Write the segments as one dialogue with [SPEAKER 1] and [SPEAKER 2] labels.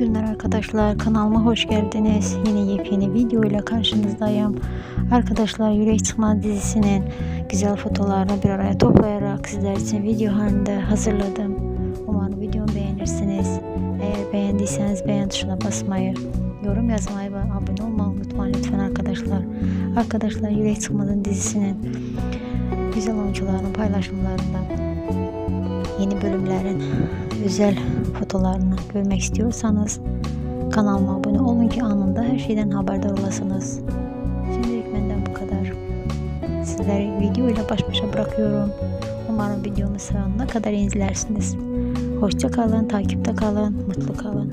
[SPEAKER 1] günler arkadaşlar. Kanalıma hoş geldiniz. Yine yepyeni video ile karşınızdayım. Arkadaşlar Yürek Çıkmaz dizisinin güzel fotolarını bir araya toplayarak sizler için video halinde hazırladım. Umarım videomu beğenirsiniz. Eğer beğendiyseniz beğen tuşuna basmayı, yorum yazmayı ve abone olmayı unutmayın lütfen arkadaşlar. Arkadaşlar Yürek Çıkmaz'ın dizisinin güzel oyuncuların paylaşımlarından yeni bölümlerin özel fotolarını görmek istiyorsanız kanalıma abone olun ki anında her şeyden haberdar olasınız. Şimdilik benden bu kadar. Sizleri video ile baş başa bırakıyorum. Umarım videomu sonuna kadar izlersiniz. Hoşça kalın, takipte kalın, mutlu kalın.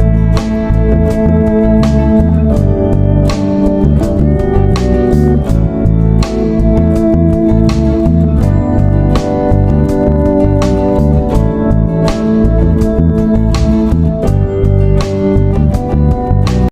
[SPEAKER 1] Thank you.